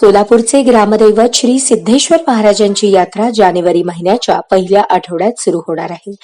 सोलापूरचे ग्रामदैवत श्री सिद्धेश्वर महाराजांची यात्रा जानेवारी महिन्याच्या पहिल्या आठवड्यात सुरू होणार आहे.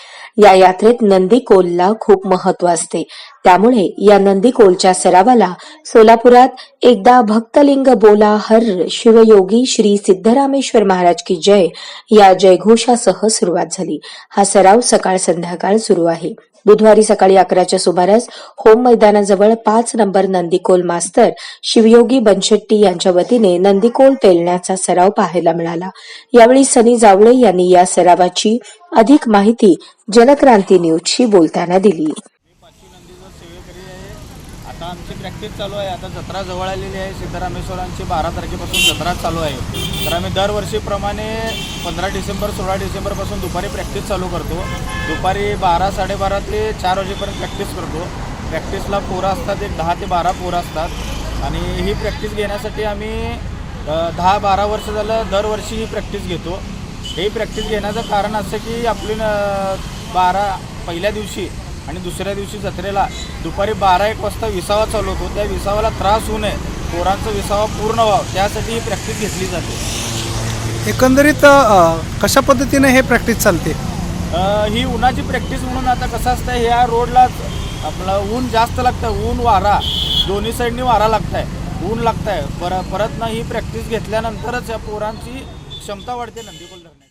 या यात्रेत नंदी कोलला खूप महत्त्व असते. त्यामुळे या नंदीकोलच्या सरावाला सोलापुरात एकदा भक्तलिंग बोला हर शिवयोगी श्री सिद्धरामेश्वर महाराज की जय या जयघोषासह सुरुवात झाली. हा सराव सकाळ संध्याकाळ सुरू आहे. बुधवारी सकाळी अकराच्या सुमारास होम मैदानाजवळ पाच नंबर नंदीकोल मास्तर शिवयोगी बनशेट्टी यांच्या वतीने नंदीकोल पेलण्याचा सराव पाहायला मिळाला. यावेळी सनी जावळे यांनी या सरावाची अधिक माहिती जनक्रांती न्यूजशी बोलताना दिली. सेवेकरी आहे. आता आमची प्रॅक्टिस चालू आहे. आता जत्रा जवळ आलेली आहे. सिद्धरामेश्वरांची बारा तारखेपासून जत्रा चालू आहे. तर आम्ही दरवर्षीप्रमाणे पंधरा डिसेंबर सोळा डिसेंबरपासून दुपारी प्रॅक्टिस चालू करतो. दुपारी बारा साडेबारा ते चार वाजेपर्यंत प्रॅक्टिस करतो. प्रॅक्टिसला पोरं असतात एक दहा ते बारा पोरं असतात. आणि ही प्रॅक्टिस घेण्यासाठी आम्ही दहा बारा वर्ष झालं दरवर्षी ही प्रॅक्टिस घेतो. ही प्रॅक्टिस घेण्याचं कारण असं की आपली न- बारा पहिल्या दिवशी आणि दुसऱ्या दिवशी जत्रेला दुपारी बारा एक वाजता विसावा चालू होतो. त्या विसावाला त्रास होऊ नये. पोरांचा विसावा पूर्ण व्हावा. त्यासाठी ही प्रॅक्टिस घेतली जाते. एकंदरीत कशा पद्धतीने हे प्रॅक्टिस चालते? ही उन्हाची प्रॅक्टिस म्हणून आता कसं असतं ह्या रोडला आपलं ऊन जास्त लागतं ऊन वारा. दोन्ही साईडनी वारा लागत आहे ऊन लागत आहे पर परत ना ही प्रॅक्टिस घेतल्यानंतरच या पोरांची क्षमता वाढते नंदीकोल धरण्याची